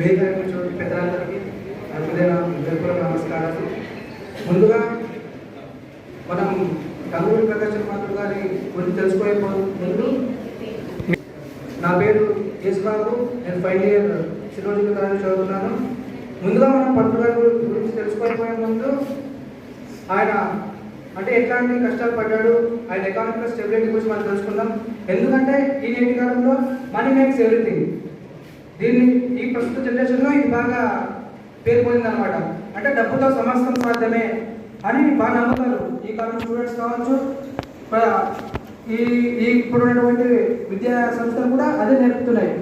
వేదిక కూర్చోండి పెద్దలందరికీ హృదయ హృదయపూర్వక నమస్కారాలు. ముందుగా మనం గంగూరి ప్రకాశం మాత్రం గారి గురించి తెలుసుకోయే ముందు నా పేరు యేసుబాబు. నేను ఫైనల్ ఇయర్ సిరోజికల్ కాలేజ్ చదువుతున్నాను. ముందుగా మనం పంతులు గారి గురించి తెలుసుకోకపోయే ముందు ఆయన అంటే ఎట్లాంటి కష్టాలు పడ్డాడు ఆయన ఎకానమిక్ స్టెబిలిటీ గురించి మనం తెలుసుకుందాం. ఎందుకంటే ఈ నేటి కాలంలో మనీ మేక్స్ ఎవ్రీథింగ్ దీన్ని ఈ ప్రస్తుత జనరేషన్లో ఇది బాగా పేరుపోయింది అనమాట అంటే డబ్బుతో సమస్తం సాధ్యమే అని బాగా నమ్ముతారు ఈ కాలం స్టూడెంట్స్ కావచ్చు ఈ ఈ ఇప్పుడు ఉన్నటువంటి విద్యా సంస్థలు కూడా అదే నేర్పుతున్నాయి.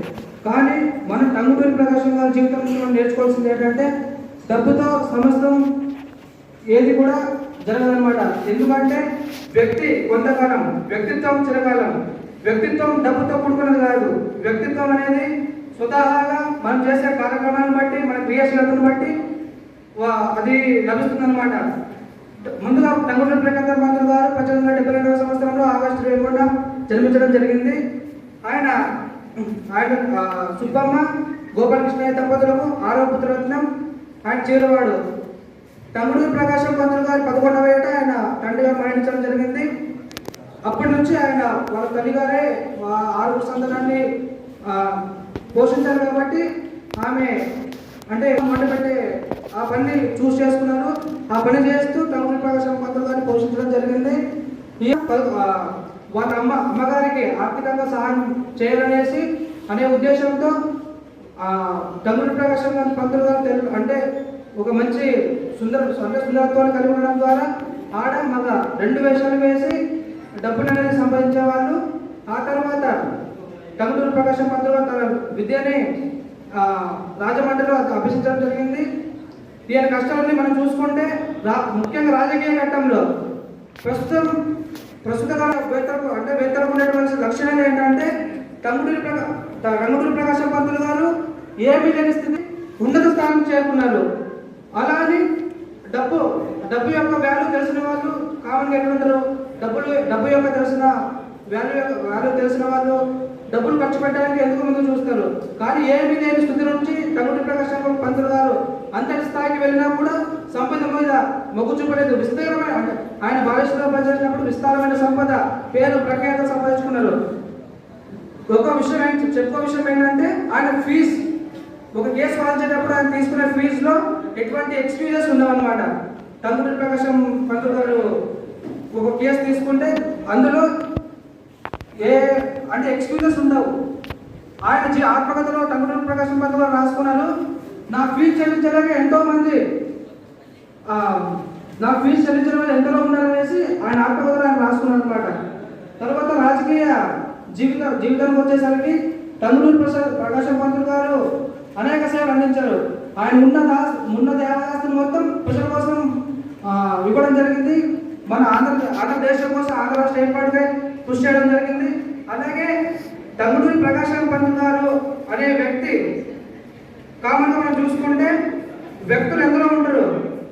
కానీ మన టంగుటూరి ప్రకాశం గారి జీవితంలో మనం నేర్చుకోవాల్సింది ఏంటంటే డబ్బుతో సమస్తం ఏది కూడా జరగదనమాట ఎందుకంటే వ్యక్తి కొంతకాలం వ్యక్తిత్వం చిరకాలం. వ్యక్తిత్వం డబ్బుతో కూడుకున్నది కాదు. వ్యక్తిత్వం అనేది స్వతహాగా మనం చేసే కార్యక్రమాలను బట్టి మన క్రియాశీలతను బట్టి వా- అది లభిస్తుంది అనమాట ముందుగా టంగుటూరి ప్రకాశం మంత్రులు గారు పద్దెనిమిది వందల డెబ్బై రెండవ సంవత్సరంలో ఆగస్టు ఇరవై జన్మించడం జరిగింది. ఆయన ఆయన సుబ్బమ్మ గోపాలకృష్ణయ్య దంపతులకు ఆరో పుత్రరత్నం. ఆయన చీరవాడు తమ్ముడు ప్రకాశం పంతులు గారు పదకొండవ ఏట ఆయన తండ్రిగా మరణించడం జరిగింది. అప్పటి నుంచి ఆయన వాళ్ళ తల్లిగారే ఆ ఆరుగురు సంతానాన్ని పోషించారు కాబట్టి ఆమె అంటే వంట పెట్టే ఆ పని చూస్ చేసుకున్నారు. ఆ పని చేస్తూ తమ్ముడు ప్రకాశం పంతులు గారిని పోషించడం జరిగింది. ఈ వాళ్ళ అమ్మ అమ్మగారికి ఆర్థికంగా సహాయం చేయాలనేసి అనే ఉద్దేశంతో ఆ ప్రకాశం గారి పంతులు గారు తెలు- అంటే ఒక మంచి సుందర అంటే సుందరత్వాన్ని కలిగి ఉండడం ద్వారా ఆడ మగ రెండు వేషాలు వేసి డబ్బులు అనేది సంపాదించే వాళ్ళు ఆ తర్వాత కందుకూరు ప్రకాశం పంతులు తన విద్యని రాజమండ్రిలో అభ్యసించడం జరిగింది. ఈయన కష్టాలని మనం చూసుకుంటే రా ముఖ్యంగా రాజకీయ ఘట్టంలో ప్రస్తుతం ప్రస్తుత కాల వేతలకు అంటే వేతలకు ఉన్నటువంటి లక్షణాలు ఏంటంటే కంగుడూరి ప్రకా కంగుడూరి ప్రకాశం పంతులు గారు ఏమీ లేని స్థితి ఉన్నత స్థానం చేరుకున్నారు. అలా అని డబ్బు డబ్బు యొక్క వాల్యూ తెలిసిన వాళ్ళు కామన్గా ఎక్కడ డబ్బులు డబ్బు యొక్క తెలిసిన వాల్యూ యొక్క వాల్యూ తెలిసిన వాళ్ళు డబ్బులు ఖర్చు పెట్టడానికి ఎందుకు ముందు చూస్తారు? కానీ ఏమీ లేని స్థితి నుంచి టంగుటూరి ప్రకాశం పంతులు గారు అంతటి స్థాయికి వెళ్ళినా కూడా సంపద మీద మొగ్గు చూపలేదు. విస్తారమైన ఆయన బాలేశ్వరంలో పనిచేసినప్పుడు విస్తారమైన సంపద పేరు ప్రఖ్యాత సంపాదించుకున్నారు. ఒక విషయం ఏంటి? చెప్పుకో విషయం ఏంటంటే ఆయన ఫీజు ఒక కేసు వాదించేటప్పుడు ఆయన తీసుకునే ఫీజులో ఎటువంటి ఎక్స్క్యూజెస్ ఉండవన్నమాట. తండ్రి ప్రకాశం పంతులు గారు ఒక కేసు తీసుకుంటే అందులో ఏ అంటే ఎక్స్పీరియన్స్ ఉండవు. ఆయన జీ ఆత్మకథలో టంగుటూరు ప్రకాశం పంతులు రాసుకున్నాను రాసుకున్నారు నా ఫీజు చెల్లించలేక ఎంతో మంది నా ఫీజు చెల్లించడం వల్ల ఎంతలో ఉన్నారనేసి ఆయన ఆత్మకథలు ఆయన రాసుకున్నారు అనమాట తర్వాత రాజకీయ జీవిత జీవితానికి వచ్చేసరికి టంగుటూరు ప్రసాద్ ప్రకాశం పంతులు గారు అనేక సేవలు అందించారు. ఆయన ఉన్న దాస్ ఉన్న దేవాదాస్తులు మొత్తం ప్రజల కోసం ఇవ్వడం జరిగింది. మన ఆంధ్ర ఆంధ్రదేశం కోసం ఆంధ్ర రాష్ట్ర ఏర్పాటుపై కృషి చేయడం జరిగింది. అలాగే టంగుటూరి ప్రకాశం పంతులు అనే వ్యక్తి కామన్గా మనం చూసుకుంటే వ్యక్తులు ఎందరో ఉంటారు.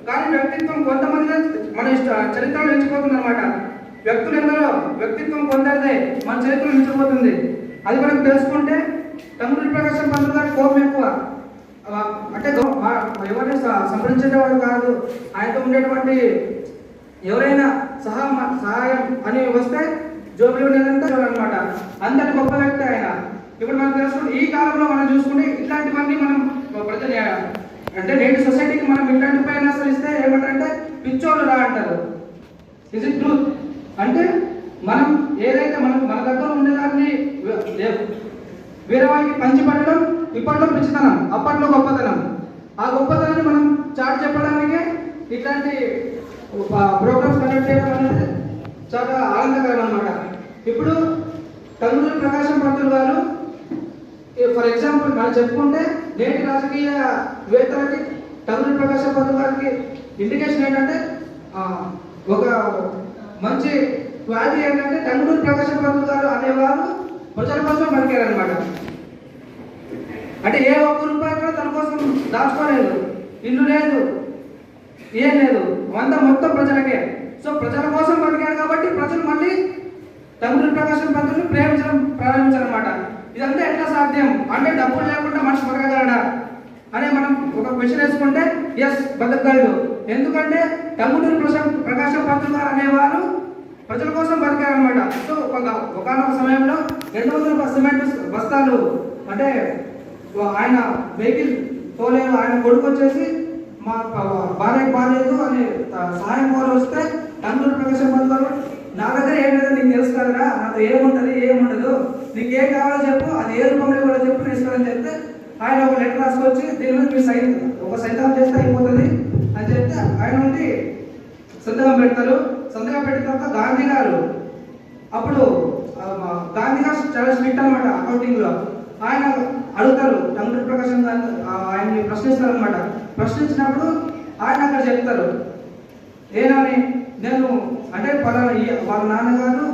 కానీ వ్యక్తిత్వం కొంతమంది మన ఇష్ట చరిత్రలో నిలిచిపోతుంది అనమాట వ్యక్తులు ఎందరో వ్యక్తిత్వం కొందరిదే మన చరిత్రలో నిలిచిపోతుంది. అది మనకు తెలుసుకుంటే తమ్ముడి ప్రకాశం పంతులు గారి కోపం ఎక్కువ. అంటే ఎవరిని సంప్రదించేవాడు కాదు. ఆయనతో ఉండేటువంటి ఎవరైనా సహా సహాయం అని వస్తే జోబులు ఉండేదంతా అనమాట అందరి గొప్ప వ్యక్తి ఆయన. ఇప్పుడు మనం తెలుసుకుంటే ఈ కాలంలో మనం చూసుకుంటే ఇట్లాంటివన్నీ మనం ప్రజలు అంటే నేటి సొసైటీకి మనం ఇట్లాంటి పైన అసలు ఇస్తే ఏమంటారంటే పిచ్చోళ్ళు రా అంటారు. ఇస్ ఇట్ ట్రూత్ అంటే మనం ఏదైతే మనం మన దగ్గర ఉండేదాన్ని వే- వేరే వాళ్ళకి పంచిపెట్టడం ఇప్పట్లో పిచ్చితనం అప్పట్లో గొప్పతనం. ఆ గొప్పతనాన్ని మనం చాటు చెప్పడానికే ఇట్లాంటి ప్రోగ్రామ్స్ కండక్ట్ చేయడం అనేది చాలా ఆనందకరం అనమాట ఇప్పుడు తల్లుడు ప్రకాశం పంతులు గారు ఫర్ ఎగ్జాంపుల్ మనం చెప్పుకుంటే నేటి రాజకీయ వేత్తలకి తల్లుడు ప్రకాశం పంతులు గారికి ఇండికేషన్ ఏంటంటే ఒక మంచి క్వాలిటీ ఏంటంటే టంగుటూరు ప్రకాశం పంతులు గారు అనేవారు ప్రజల కోసం పనికారనమాట అంటే ఏ ఒక్క రూపాయి కూడా తన కోసం దాచుకోలేదు. ఇల్లు లేదు. ఏం లేదు. వంద మొత్తం ప్రజలకే. సో ప్రజల కోసం బతికాడు కాబట్టి ప్రజలు మళ్ళీ తమ్ముడు ప్రకాశం పంతులు ప్రేమించడం ప్రారంభించారనమాట ఇదంతా ఎట్లా సాధ్యం? అంటే డబ్బులు లేకుండా మనిషి బతకగలడా? అని మనం ఒక క్వశ్చన్ వేసుకుంటే ఎస్ బతకగలడు. ఎందుకంటే తమ్ముడు ప్రకాశం ప్రకాశం పంతులు గారు అనేవారు ప్రజల కోసం బతికారనమాట సో ఒక ఒకనొక సమయంలో రెండు వందల సిమెంట్ బస్తాలు అంటే ఆయన వెహికల్ తోలేదు ఆయన కొడుకు వచ్చేసి మా భార్యకు బాగాలేదు అని సహాయం కోరి వస్తే టంగుటూరి ప్రకాశం పంతులు నా దగ్గర ఏం లేదు నీకు తెలుసు కదరా నాతో ఏముంటది ఏముండదు. నీకు ఏం కావాలో చెప్పు అది ఏ రూపంలో కూడా చెప్పు నేను చెప్తే ఆయన ఒక లెటర్ రాసుకొచ్చి దీని మీద మీ సైన్ ఒక సైతం చేస్తే అయిపోతుంది అని చెప్తే ఆయన ఉండి సంతకం పెడతారు. సంతకం పెట్టిన తర్వాత గాంధీ గారు అప్పుడు గాంధీ గారు చాలా స్ట్రిక్ట్ అనమాట అకౌంటింగ్లో. ఆయన అడుగుతారు తండ్రి ప్రకాశం గారు ఆయన్ని ప్రశ్నిస్తారు అనమాట ప్రశ్నించినప్పుడు ఆయన అక్కడ చెప్తారు ఏనాని నేను అంటే పలానా వాళ్ళ నాన్నగారు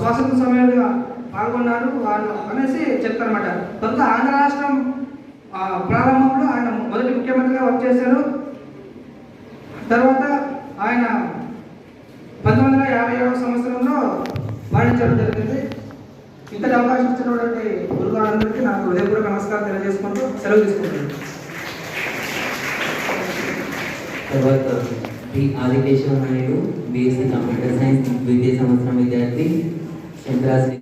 స్వాతంత్ర సమయంలో పాల్గొన్నారు వాళ్ళు అనేసి చెప్తారనమాట కొంత ఆంధ్ర రాష్ట్రం ప్రారంభంలో ఆయన మొదటి ముఖ్యమంత్రిగా వర్క్ చేశారు. తర్వాత ఆయన పంతొమ్మిది వందల యాభై ఏడవ సంవత్సరంలో మరణించడం జరిగింది. ఇంతటి అవకాశం ఇచ్చినటువంటి గురుగారందరికీ నాకు హృదయపూర్వక నమస్కారం తెలియజేసుకుంటూ సెలవు తీసుకుంటున్నాను. తర్వాత Shri Adikeshwara Naidu BSc computer science ద్వితీయ సంవత్సరం విద్యార్థి చంద్రాశ్రీ